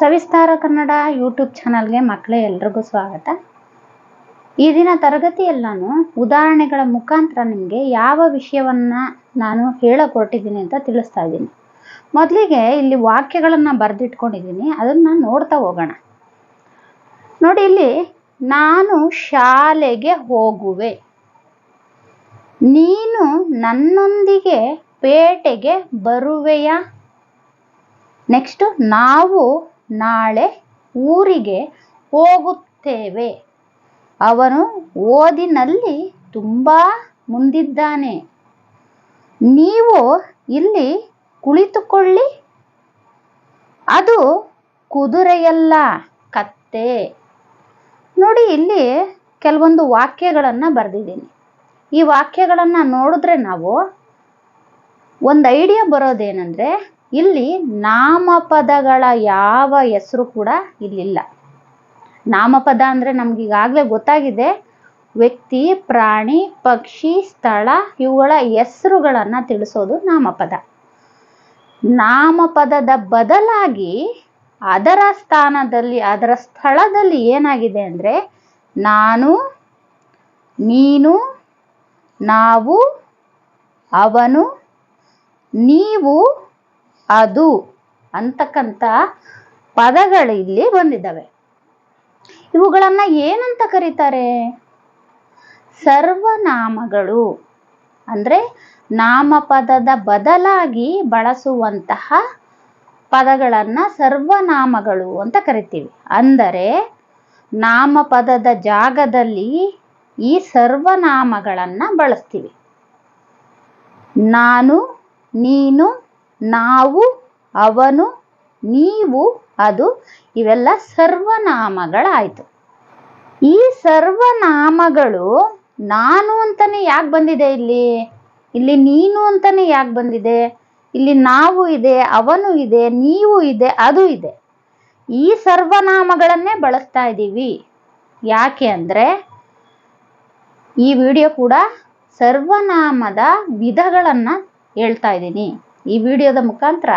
ಸವಿಸ್ತಾರ Kannada YouTube ಚಾನಲ್ಗೆ ಮಕ್ಕಳೇ ಎಲ್ರಿಗೂ ಸ್ವಾಗತ. ಈ ದಿನ ತರಗತಿಯಲ್ಲಿ ನಾನು ಉದಾಹರಣೆಗಳ ಮುಖಾಂತರ ನಿಮಗೆ ಯಾವ ವಿಷಯವನ್ನ ನಾನು ಹೇಳಕ್ ಹೊರಟಿದ್ದೀನಿ ಅಂತ ತಿಳಿಸ್ತಾ ಇದ್ದೀನಿ. ಮೊದಲಿಗೆ ಇಲ್ಲಿ ವಾಕ್ಯಗಳನ್ನು ಬರೆದಿಟ್ಕೊಂಡಿದ್ದೀನಿ, ಅದನ್ನ ನೋಡ್ತಾ ಹೋಗೋಣ. ನೋಡಿ ಇಲ್ಲಿ, ನಾನು ಶಾಲೆಗೆ ಹೋಗುವೆ. ನೀನು ನನ್ನೊಂದಿಗೆ ಪೇಟೆಗೆ ಬರುವೆಯಾ? ನೆಕ್ಸ್ಟ್, ನಾವು ನಾಳೆ ಊರಿಗೆ ಹೋಗುತ್ತೇವೆ. ಅವನು ಓದಿನಲ್ಲಿ ತುಂಬ ಮುಂದಿದ್ದಾನೆ. ನೀವು ಇಲ್ಲಿ ಕುಳಿತುಕೊಳ್ಳಿ. ಅದು ಕುದುರೆಯಲ್ಲ, ಕತ್ತೆ. ನೋಡಿ, ಇಲ್ಲಿ ಕೆಲವೊಂದು ವಾಕ್ಯಗಳನ್ನು ಬರೆದಿದ್ದೀನಿ. ಈ ವಾಕ್ಯಗಳನ್ನು ನೋಡಿದ್ರೆ ನಾವು ಒಂದು ಐಡಿಯಾ ಬರೋದೇನೆಂದರೆ ಇಲ್ಲಿ ನಾಮಪದಗಳ ಯಾವ ಹೆಸರು ಕೂಡ ಇಲ್ಲಿಲ್ಲ. ನಾಮಪದ ಅಂದರೆ ನಮ್ಗೆ ಈಗಾಗಲೇ ಗೊತ್ತಾಗಿದೆ. ವ್ಯಕ್ತಿ, ಪ್ರಾಣಿ, ಪಕ್ಷಿ, ಸ್ಥಳ, ಇವುಗಳ ಹೆಸರುಗಳನ್ನು ತಿಳಿಸೋದು ನಾಮಪದ. ನಾಮಪದದ ಬದಲಾಗಿ ಅದರ ಸ್ಥಾನದಲ್ಲಿ, ಅದರ ಸ್ಥಳದಲ್ಲಿ ಏನಾಗಿದೆ ಅಂದರೆ ನಾನು, ನೀನು, ನಾವು, ಅವನು, ನೀವು ಅದು ಅಂತಕ್ಕಂಥ ಪದಗಳು ಇಲ್ಲಿ ಬಂದಿದ್ದಾವೆ. ಇವುಗಳನ್ನು ಏನಂತ ಕರೀತಾರೆ? ಸರ್ವನಾಮಗಳು. ಅಂದರೆ ನಾಮಪದದ ಬದಲಾಗಿ ಬಳಸುವಂತಹ ಪದಗಳನ್ನು ಸರ್ವನಾಮಗಳು ಅಂತ ಕರಿತೀವಿ. ಅಂದರೆ ನಾಮಪದದ ಜಾಗದಲ್ಲಿ ಈ ಸರ್ವನಾಮಗಳನ್ನು ಬಳಸ್ತೀವಿ. ನಾನು, ನೀನು ನಾವು, ಅವನು, ನೀವು, ಅದು ಇವೆಲ್ಲ ಸರ್ವನಾಮಗಳಾಯಿತು. ಈ ಸರ್ವನಾಮಗಳು ನಾನು ಅಂತಲೇ ಯಾಕೆ ಬಂದಿದೆ ಇಲ್ಲಿ? ಇಲ್ಲಿ ನೀನು ಅಂತಲೇ ಯಾಕೆ ಬಂದಿದೆ? ಇಲ್ಲಿ ನಾವು ಇದೆ, ಅವನು ಇದೆ, ನೀವು ಇದೆ, ಅದು ಇದೆ. ಈ ಸರ್ವನಾಮಗಳನ್ನೇ ಬಳಸ್ತಾ ಇದ್ದೀವಿ. ಯಾಕೆ ಅಂದರೆ ಈ ವಿಡಿಯೋ ಕೂಡ ಸರ್ವನಾಮದ ವಿಧಗಳನ್ನು ಹೇಳ್ತಾ ಇದ್ದೀನಿ. ಈ ವಿಡಿಯೋದ ಮುಖಾಂತರ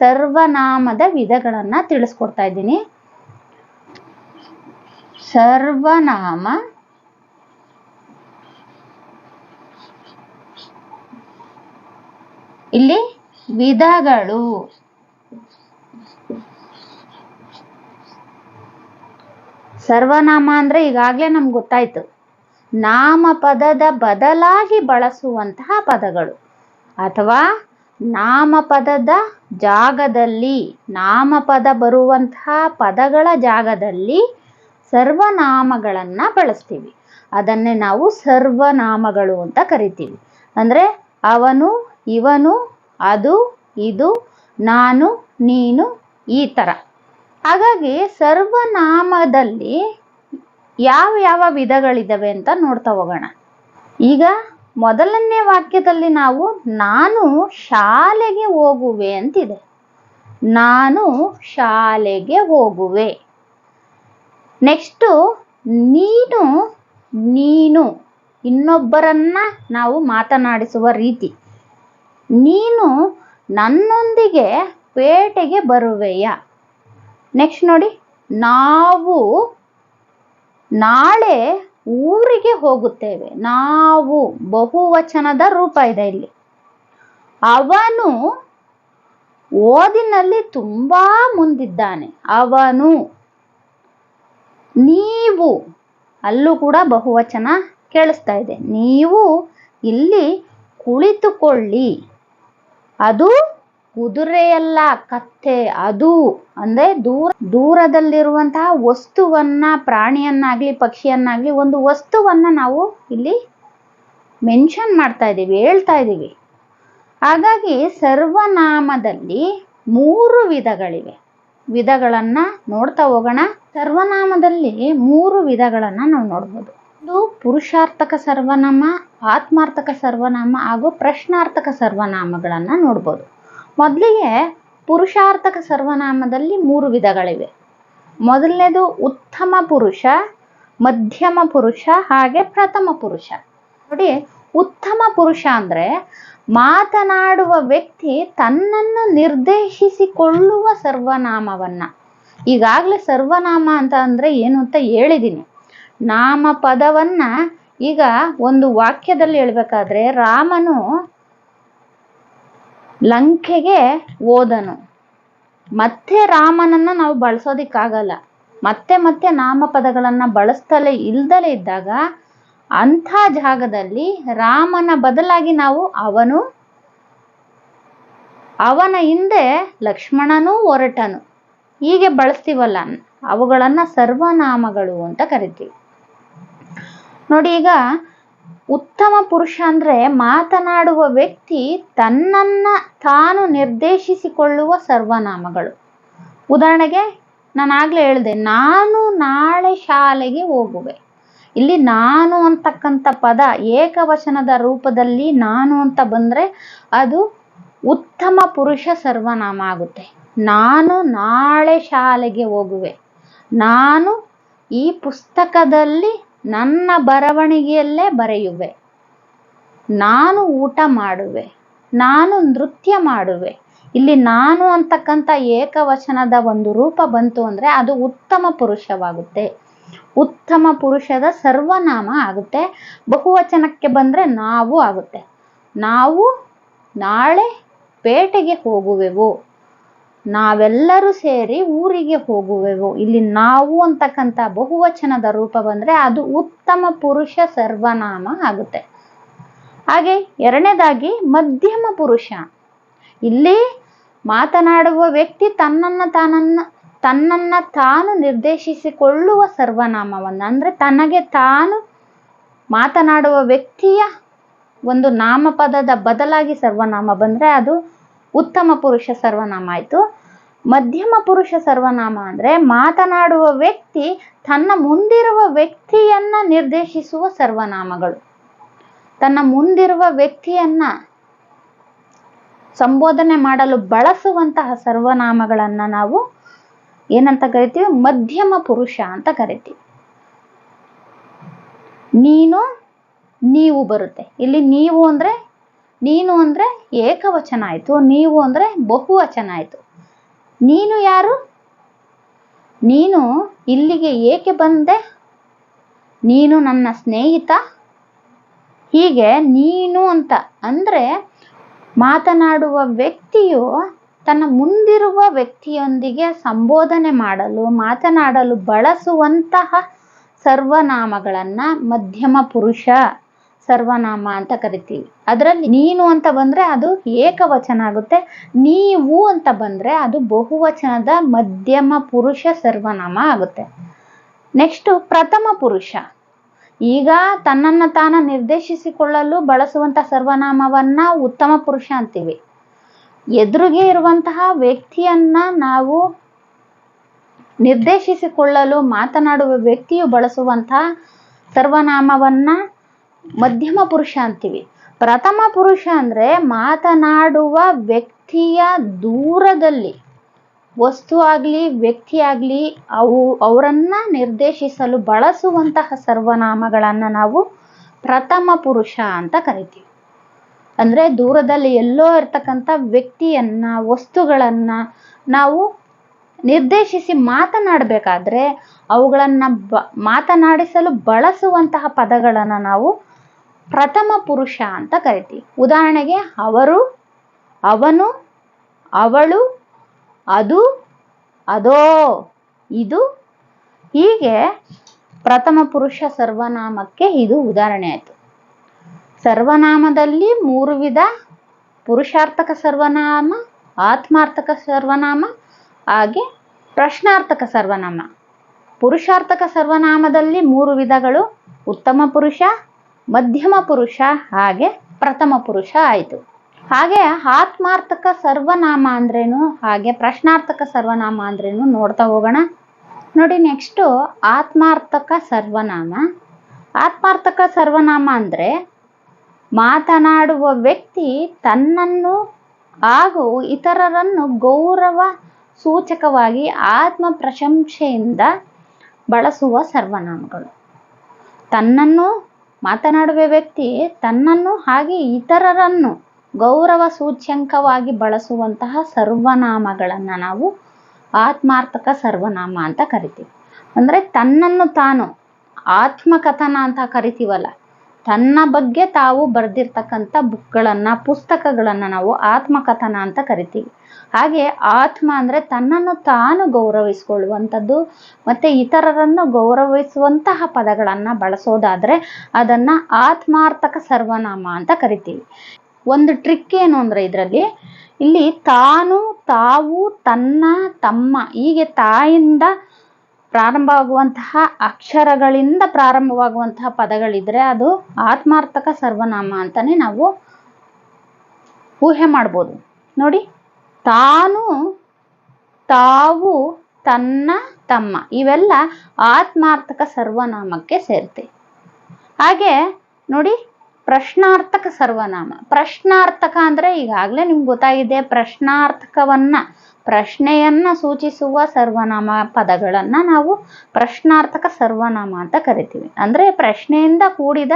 ಸರ್ವನಾಮದ ವಿಧಗಳನ್ನು ತಿಳಿಸ್ಕೊಡ್ತಾ ಇದ್ದೀನಿ. ಸರ್ವನಾಮ, ಇಲ್ಲಿ ವಿಧಗಳು. ಸರ್ವನಾಮ ಅಂದ್ರೆ ಈಗಾಗಲೇ ನಮ್ಗೆ ಗೊತ್ತಾಯ್ತು. ನಾಮಪದದ ಬದಲಾಗಿ ಬಳಸುವಂತಹ ಪದಗಳು. ಅಥವಾ ನಾಮಪದದ ಜಾಗದಲ್ಲಿ, ನಾಮಪದ ಬರುವಂತಹ ಪದಗಳ ಜಾಗದಲ್ಲಿ ಸರ್ವನಾಮಗಳನ್ನು ಬಳಸ್ತೀವಿ. ಅದನ್ನೇ ನಾವು ಸರ್ವನಾಮಗಳು ಅಂತ ಕರಿತೀವಿ. ಅಂದರೆ ಅವನು, ಇವನು, ಅದು, ಇದು, ನಾನು, ನೀನು ಈ ಥರ ಹಾಗಾಗಿ ಸರ್ವನಾಮದಲ್ಲಿ ಯಾವ ಯಾವ ವಿಧಗಳಿದ್ದಾವೆ ಅಂತ ನೋಡ್ತಾ ಹೋಗೋಣ. ಈಗ ಮೊದಲನೇ ವಾಕ್ಯದಲ್ಲಿ ನಾವು ನಾನು ಶಾಲೆಗೆ ಹೋಗುವೆ ಅಂತಿದೆ. ನಾನು ಶಾಲೆಗೆ ಹೋಗುವೆ. ನೆಕ್ಸ್ಟು ನೀನು ನೀನು ಇನ್ನೊಬ್ಬರನ್ನ ನಾವು ಮಾತನಾಡಿಸುವ ರೀತಿ. ನೀನು ನನ್ನೊಂದಿಗೆ ಪೇಟೆಗೆ ಬರುವೆಯ? ನೆಕ್ಸ್ಟ್ ನೋಡಿ, ನಾವು ನಾಳೆ ಊರಿಗೆ ಹೋಗುತ್ತೇವೆ. ನಾವು ಬಹುವಚನದ ರೂಪ ಇದೆ ಇಲ್ಲಿ. ಅವನು ಓದಿನಲ್ಲಿ ತುಂಬಾ ಮುಂದಿದ್ದಾನೆ. ಅವನು ನೀವು ಅಲ್ಲೂ ಕೂಡ ಬಹುವಚನ ಕೇಳಿಸ್ತಾ ಇದೆ. ನೀವು ಇಲ್ಲಿ ಕುಳಿತುಕೊಳ್ಳಿ. ಅದು ಕುದುರೆಯಲ್ಲ ಕತ್ತೆ ಅದು ಅಂದ್ರೆ ದೂರ, ದೂರದಲ್ಲಿರುವಂತಹ ವಸ್ತುವನ್ನ, ಪ್ರಾಣಿಯನ್ನಾಗ್ಲಿ, ಪಕ್ಷಿಯನ್ನಾಗ್ಲಿ ಒಂದು ವಸ್ತುವನ್ನ ನಾವು ಇಲ್ಲಿ ಮೆನ್ಷನ್ ಮಾಡ್ತಾ ಇದ್ದೀವಿ, ಹೇಳ್ತಾ ಇದ್ದೀವಿ. ಹಾಗಾಗಿ ಸರ್ವನಾಮದಲ್ಲಿ ಮೂರು ವಿಧಗಳಿವೆ. ವಿಧಗಳನ್ನ ನೋಡ್ತಾ ಹೋಗೋಣ. ಸರ್ವನಾಮದಲ್ಲಿ ಮೂರು ವಿಧಗಳನ್ನ ನಾವು ನೋಡ್ಬೋದು. ಒಂದು ಪುರುಷಾರ್ಥಕ ಸರ್ವನಾಮ, ಆತ್ಮಾರ್ಥಕ ಸರ್ವನಾಮ ಹಾಗೂ ಪ್ರಶ್ನಾರ್ಥಕ ಸರ್ವನಾಮಗಳನ್ನ ನೋಡ್ಬೋದು. ಮೊದಲಿಗೆ ಪುರುಷಾರ್ಥಕ ಸರ್ವನಾಮದಲ್ಲಿ ಮೂರು ವಿಧಗಳಿವೆ. ಮೊದಲನೇದು ಉತ್ತಮ ಪುರುಷ, ಮಧ್ಯಮ ಪುರುಷ ಹಾಗೆ ಪ್ರಥಮ ಪುರುಷ. ನೋಡಿ, ಉತ್ತಮ ಪುರುಷ ಅಂದ್ರೆ ಮಾತನಾಡುವ ವ್ಯಕ್ತಿ ತನ್ನನ್ನು ನಿರ್ದೇಶಿಸಿಕೊಳ್ಳುವ ಸರ್ವನಾಮವನ್ನ. ಈಗಾಗಲೇ ಸರ್ವನಾಮ ಅಂತ ಅಂದರೆ ಏನು ಅಂತ ಹೇಳಿದ್ದೀನಿ ನಾಮ ಪದವನ್ನ ಈಗ ಒಂದು ವಾಕ್ಯದಲ್ಲಿ ಹೇಳ್ಬೇಕಾದ್ರೆ ರಾಮನು ಲಂಕೆಗೆ ಹೋದನು. ಮತ್ತೆ ರಾಮನನ್ನ ನಾವು ಬಳಸೋದಿಕ್ಕಾಗಲ್ಲ. ಮತ್ತೆ ಮತ್ತೆ ನಾಮಪದಗಳನ್ನು ಬಳಸ್ತಲೇ ಇಲ್ದಲೇ ಇದ್ದಾಗ ಅಂಥ ಜಾಗದಲ್ಲಿ ರಾಮನ ಬದಲಾಗಿ ನಾವು ಅವನು, ಅವನ ಹಿಂದೆ ಲಕ್ಷ್ಮಣನೂ ಹೊರಟನು ಹೀಗೆ ಬಳಸ್ತೀವಲ್ಲ, ಅವುಗಳನ್ನ ಸರ್ವನಾಮಗಳು ಅಂತ ಕರಿತೀವಿ. ನೋಡಿ ಈಗ ಉತ್ತಮ ಪುರುಷ ಅಂದ್ರೆ ಮಾತನಾಡುವ ವ್ಯಕ್ತಿ ತನ್ನನ್ನ ತಾನು ನಿರ್ದೇಶಿಸಿಕೊಳ್ಳುವ ಸರ್ವನಾಮಗಳು. ಉದಾಹರಣೆಗೆ ನಾನು ಹೇಳಿದೆ, ನಾನು ನಾಳೆ ಶಾಲೆಗೆ ಹೋಗುವೆ. ಇಲ್ಲಿ ನಾನು ಅಂತಕ್ಕಂಥ ಪದ ಏಕವಚನದ ರೂಪದಲ್ಲಿ ನಾನು ಅಂತ ಬಂದರೆ ಅದು ಉತ್ತಮ ಪುರುಷ ಸರ್ವನಾಮ ಆಗುತ್ತೆ. ನಾನು ನಾಳೆ ಶಾಲೆಗೆ ಹೋಗುವೆ. ನಾನು ಈ ಪುಸ್ತಕದಲ್ಲಿ ನನ್ನ ಬರವಣಿಗೆಯಲ್ಲೇ ಬರೆಯುವೆ. ನಾನು ಊಟ ಮಾಡುವೆ. ನಾನು ನೃತ್ಯ ಮಾಡುವೆ. ಇಲ್ಲಿ ನಾನು ಅಂತಕ್ಕಂಥ ಏಕವಚನದ ಒಂದು ರೂಪ ಬಂತು ಅಂದ್ರೆ ಅದು ಉತ್ತಮ ಪುರುಷವಾಗುತ್ತೆ. ಉತ್ತಮ ಪುರುಷದ ಸರ್ವನಾಮ ಆಗುತ್ತೆ. ಬಹುವಚನಕ್ಕೆ ಬಂದ್ರೆ ನಾವು ಆಗುತ್ತೆ. ನಾವು ನಾಳೆ ಪೇಟೆಗೆ ಹೋಗುವೆವು. ನಾವೆಲ್ಲರೂ ಸೇರಿ ಊರಿಗೆ ಹೋಗುವೆವು. ಇಲ್ಲಿ ನಾವು ಅಂತಕ್ಕಂಥ ಬಹುವಚನದ ರೂಪ ಬಂದ್ರೆ ಅದು ಉತ್ತಮ ಪುರುಷ ಸರ್ವನಾಮ ಆಗುತ್ತೆ. ಹಾಗೆ ಎರಡನೇದಾಗಿ ಮಧ್ಯಮ ಪುರುಷ. ಇಲ್ಲಿ ಮಾತನಾಡುವ ವ್ಯಕ್ತಿ ತನ್ನನ್ನ ತಾನನ್ನ, ತನ್ನನ್ನ ತಾನು ನಿರ್ದೇಶಿಸಿಕೊಳ್ಳುವ ಸರ್ವನಾಮವನ್ನ, ಅಂದ್ರೆ ತನಗೆ ತಾನು ಮಾತನಾಡುವ ವ್ಯಕ್ತಿಯ ಒಂದು ನಾಮಪದದ ಬದಲಾಗಿ ಸರ್ವನಾಮ ಬಂದ್ರೆ ಅದು ಉತ್ತಮ ಪುರುಷ ಸರ್ವನಾಮ ಆಯ್ತು. ಮಧ್ಯಮ ಪುರುಷ ಸರ್ವನಾಮ ಅಂದ್ರೆ ಮಾತನಾಡುವ ವ್ಯಕ್ತಿ ತನ್ನ ಮುಂದಿರುವ ವ್ಯಕ್ತಿಯನ್ನ ನಿರ್ದೇಶಿಸುವ ಸರ್ವನಾಮಗಳು. ತನ್ನ ಮುಂದಿರುವ ವ್ಯಕ್ತಿಯನ್ನ ಸಂಬೋಧನೆ ಮಾಡಲು ಬಳಸುವಂತಹ ಸರ್ವನಾಮಗಳನ್ನ ನಾವು ಏನಂತ ಕರಿತೀವಿ? ಮಧ್ಯಮ ಪುರುಷ ಅಂತ ಕರಿತೀವಿ. ನೀನು, ನೀವು ಬರುತ್ತೆ. ಇಲ್ಲಿ ನೀವು ಅಂದ್ರೆ ನೀನು ಅಂದ್ರೆ ಏಕವಚನ ಆಯ್ತು, ನೀವು ಅಂದ್ರೆ ಬಹುವಚನ ಆಯ್ತು. ನೀನು ಯಾರು? ನೀನು ಇಲ್ಲಿಗೆ ಏಕೆ ಬಂದೆ? ನೀನು ನನ್ನ ಸ್ನೇಹಿತ? ಹೀಗೆ ನೀನು ಅಂತ ಅಂದ್ರೆ ಮಾತನಾಡುವ ವ್ಯಕ್ತಿಯು ತನ್ನ ಮುಂದಿರುವ ವ್ಯಕ್ತಿಯೊಂದಿಗೆ ಸಂಬೋಧನೆ ಮಾಡಲು, ಮಾತನಾಡಲು ಬಳಸುವಂತಹ ಸರ್ವನಾಮಗಳನ್ನು ಮಧ್ಯಮ ಪುರುಷ. ಸರ್ವನಾಮ ಅಂತ ಕರಿತೀವಿ. ಅದರಲ್ಲಿ ನೀನು ಅಂತ ಬಂದ್ರೆ ಅದು ಏಕವಚನ ಆಗುತ್ತೆ. ನೀವು ಅಂತ ಬಂದ್ರೆ ಅದು ಬಹುವಚನದ ಮಧ್ಯಮ ಪುರುಷ ಸರ್ವನಾಮ ಆಗುತ್ತೆ. ನೆಕ್ಸ್ಟ್ ಪ್ರಥಮ ಪುರುಷ. ಈಗ ತನ್ನನ್ನು ತಾನ ನಿರ್ದೇಶಿಸಿಕೊಳ್ಳಲು ಬಳಸುವಂತ ಸರ್ವನಾಮವನ್ನ ಉತ್ತಮ ಪುರುಷ ಅಂತೀವಿ. ಎದುರಿಗೆ ಇರುವಂತಹ ವ್ಯಕ್ತಿಯನ್ನ ನಾವು ನಿರ್ದೇಶಿಸಿಕೊಳ್ಳಲು ಮಾತನಾಡುವ ವ್ಯಕ್ತಿಯು ಬಳಸುವಂತಹ ಸರ್ವನಾಮವನ್ನ ಮಧ್ಯಮ ಪುರುಷ ಅಂತೀವಿ. ಪ್ರಥಮ ಪುರುಷ ಅಂದ್ರೆ ಮಾತನಾಡುವ ವ್ಯಕ್ತಿಯ ದೂರದಲ್ಲಿ. ವಸ್ತು ಆಗಲಿ, ವ್ಯಕ್ತಿ ಆಗಲಿ, ಅವು, ಅವರನ್ನು ನಿರ್ದೇಶಿಸಲು ಬಳಸುವಂತಹ ಸರ್ವನಾಮಗಳನ್ನು ನಾವು ಪ್ರಥಮ ಪುರುಷ ಅಂತ ಕರಿತೀವಿ. ಅಂದ್ರೆ ದೂರದಲ್ಲಿ ಎಲ್ಲೋ ಇರ್ತಕ್ಕಂಥ ವ್ಯಕ್ತಿಯನ್ನ, ವಸ್ತುಗಳನ್ನ ನಾವು ನಿರ್ದೇಶಿಸಿ ಮಾತನಾಡಬೇಕಾದ್ರೆ ಅವುಗಳನ್ನು ಬ, ಮಾತನಾಡಿಸಲು ಬಳಸುವಂತಹ ಪದಗಳನ್ನು ನಾವು ಪ್ರಥಮ ಪುರುಷ ಅಂತ ಕರಿತೀವಿ. ಉದಾಹರಣೆಗೆ ಅವರು, ಅವನು, ಅವಳು, ಅದು, ಅದೋ, ಇದು. ಹೀಗೆ ಪ್ರಥಮ ಪುರುಷ ಸರ್ವನಾಮಕ್ಕೆ ಇದು ಉದಾಹರಣೆ ಆಯಿತು. ಸರ್ವನಾಮದಲ್ಲಿ ಮೂರು ವಿಧ. ಪುರುಷಾರ್ಥಕ ಸರ್ವನಾಮ, ಆತ್ಮಾರ್ಥಕ ಸರ್ವನಾಮ, ಹಾಗೆ ಪ್ರಶ್ನಾರ್ಥಕ ಸರ್ವನಾಮ. ಪುರುಷಾರ್ಥಕ ಸರ್ವನಾಮದಲ್ಲಿ ಮೂರು ವಿಧಗಳು. ಉತ್ತಮ ಪುರುಷ ಮಧ್ಯಮ ಪುರುಷ ಹಾಗೆ ಪ್ರಥಮ ಪುರುಷ ಆಯಿತು. ಹಾಗೆ ಆತ್ಮಾರ್ಥಕ ಸರ್ವನಾಮ ಅಂದ್ರೇನು? ಹಾಗೆ ಪ್ರಶ್ನಾರ್ಥಕ ಸರ್ವನಾಮ ಅಂದ್ರೇನು? ನೋಡ್ತಾ ಹೋಗೋಣ. ನೋಡಿ ನೆಕ್ಸ್ಟು ಆತ್ಮಾರ್ಥಕ ಸರ್ವನಾಮ. ಆತ್ಮಾರ್ಥಕ ಸರ್ವನಾಮ ಅಂದರೆ ಮಾತನಾಡುವ ವ್ಯಕ್ತಿ ತನ್ನನ್ನು ಹಾಗೂ ಇತರರನ್ನು ಗೌರವ ಸೂಚಕವಾಗಿ ಆತ್ಮ ಪ್ರಶಂಸೆಯಿಂದ ಬಳಸುವ ಸರ್ವನಾಮಗಳು. ತನ್ನನ್ನು ಮಾತನಾಡುವ ವ್ಯಕ್ತಿ ತನ್ನನ್ನು ಹಾಗೆ ಇತರರನ್ನು ಗೌರವ ಸೂಚ್ಯಂಕವಾಗಿ ಬಳಸುವಂತಹ ಸರ್ವನಾಮಗಳನ್ನು ನಾವು ಆತ್ಮಾರ್ಥಕ ಸರ್ವನಾಮ ಅಂತ ಕರಿತೀವಿ. ಅಂದರೆ ತನ್ನನ್ನು ತಾನು ಆತ್ಮಕಥನ ಅಂತ ಕರಿತೀವಲ್ಲ ತನ್ನ ಬಗ್ಗೆ ತಾವು ಬರೆದಿರ್ತಕ್ಕಂಥ ಬುಕ್ಗಳನ್ನು, ಪುಸ್ತಕಗಳನ್ನು ನಾವು ಆತ್ಮಕಥನ ಅಂತ ಕರಿತೀವಿ. ಹಾಗೆ ಆತ್ಮ ಅಂದರೆ ತನ್ನನ್ನು ತಾನು ಗೌರವಿಸಿಕೊಳ್ಳುವಂಥದ್ದು, ಮತ್ತು ಇತರರನ್ನು ಗೌರವಿಸುವಂತಹ ಪದಗಳನ್ನು ಬಳಸೋದಾದರೆ ಅದನ್ನು ಆತ್ಮಾರ್ಥಕ ಸರ್ವನಾಮ ಅಂತ ಕರಿತೀವಿ. ಒಂದು ಟ್ರಿಕ್ ಏನು ಅಂದರೆ ಇದರಲ್ಲಿ, ಇಲ್ಲಿ ತಾನು ತಾವು ತನ್ನ ತಮ್ಮ, ಹೀಗೆ ತಾಯಿಂದ ಪ್ರಾರಂಭವಾಗುವಂತಹ ಅಕ್ಷರಗಳಿಂದ ಪ್ರಾರಂಭವಾಗುವಂತಹ ಪದಗಳಿದ್ರೆ ಅದು ಆತ್ಮಾರ್ಥಕ ಸರ್ವನಾಮ ಅಂತಾನೆ ನಾವು ಊಹೆ ಮಾಡ್ಬೋದು. ನೋಡಿ, ತಾನು, ತಾವು, ತನ್ನ, ತಮ್ಮ ಇವೆಲ್ಲ ಆತ್ಮಾರ್ಥಕ ಸರ್ವನಾಮಕ್ಕೆ ಸೇರ್ತೆ. ಹಾಗೆ ನೋಡಿ ಪ್ರಶ್ನಾರ್ಥಕ ಸರ್ವನಾಮ. ಪ್ರಶ್ನಾರ್ಥಕ ಅಂದರೆ ಈಗಾಗಲೇ ನಿಮ್ಗೆ ಗೊತ್ತಾಗಿದೆ, ಪ್ರಶ್ನಾರ್ಥಕವನ್ನ, ಪ್ರಶ್ನೆಯನ್ನ ಸೂಚಿಸುವ ಸರ್ವನಾಮ ಪದಗಳನ್ನು ನಾವು ಪ್ರಶ್ನಾರ್ಥಕ ಸರ್ವನಾಮ ಅಂತ ಕರಿತೀವಿ. ಅಂದರೆ ಪ್ರಶ್ನೆಯಿಂದ ಕೂಡಿದ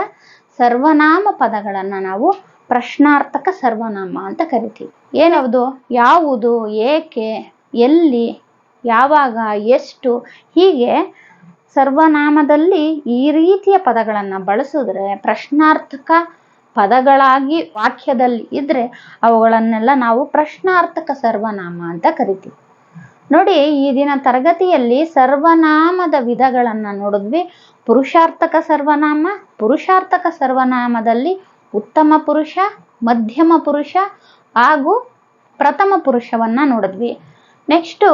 ಸರ್ವನಾಮ ಪದಗಳನ್ನು ನಾವು ಪ್ರಶ್ನಾರ್ಥಕ ಸರ್ವನಾಮ ಅಂತ ಕರಿತೀವಿ. ಏನವುದು? ಯಾವುದು? ಏಕೆ? ಎಲ್ಲಿ? ಯಾವಾಗ? ಎಷ್ಟು? ಹೀಗೆ ಸರ್ವನಾಮದಲ್ಲಿ ಈ ರೀತಿಯ ಪದಗಳನ್ನು ಬಳಸಿದ್ರೆ ಪ್ರಶ್ನಾರ್ಥಕ ಪದಗಳಾಗಿ ವಾಕ್ಯದಲ್ಲಿ ಇದ್ದರೆ ಅವುಗಳನ್ನೆಲ್ಲ ನಾವು ಪ್ರಶ್ನಾರ್ಥಕ ಸರ್ವನಾಮ ಅಂತ ಕರಿತೀವಿ. ನೋಡಿ, ಈ ದಿನ ತರಗತಿಯಲ್ಲಿ ಸರ್ವನಾಮದ ವಿಧಗಳನ್ನು ನೋಡಿದ್ವಿ. ಪುರುಷಾರ್ಥಕ ಸರ್ವನಾಮ, ಪುರುಷಾರ್ಥಕ ಸರ್ವನಾಮದಲ್ಲಿ ಉತ್ತಮ ಪುರುಷ, ಮಧ್ಯಮ ಪುರುಷ ಹಾಗೂ ಪ್ರಥಮ ಪುರುಷವನ್ನ ನೋಡಿದ್ವಿ. ನೆಕ್ಸ್ಟು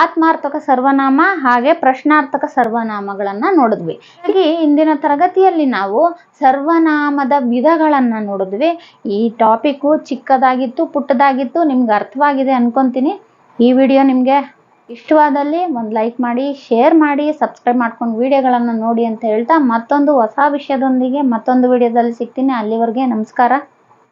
ಆತ್ಮಾರ್ಥಕ ಸರ್ವನಾಮ ಹಾಗೆ ಪ್ರಶ್ನಾರ್ಥಕ ಸರ್ವನಾಮಗಳನ್ನು ನೋಡಿದ್ವಿ. ಹಾಗೆ ಇಂದಿನ ತರಗತಿಯಲ್ಲಿ ನಾವು ಸರ್ವನಾಮದ ವಿಧಗಳನ್ನು ನೋಡಿದ್ವಿ. ಈ ಟಾಪಿಕ್ಕು ಚಿಕ್ಕದಾಗಿತ್ತು, ಪುಟ್ಟದಾಗಿತ್ತು, ನಿಮ್ಗೆ ಅರ್ಥವಾಗಿದೆ ಅನ್ಕೊಂತೀನಿ. ಈ ವಿಡಿಯೋ ನಿಮಗೆ ಇಷ್ಟವಾದಲ್ಲಿ ಒಂದು ಲೈಕ್ ಮಾಡಿ, ಶೇರ್ ಮಾಡಿ, ಸಬ್ಸ್ಕ್ರೈಬ್ ಮಾಡ್ಕೊಂಡು ವಿಡಿಯೋಗಳನ್ನು ನೋಡಿ ಅಂತ ಹೇಳ್ತಾ ಮತ್ತೊಂದು ಹೊಸ ವಿಷಯದೊಂದಿಗೆ ಮತ್ತೊಂದು ವಿಡಿಯೋದಲ್ಲಿ ಸಿಗ್ತೀನಿ. ಅಲ್ಲಿವರೆಗೆ ನಮಸ್ಕಾರ.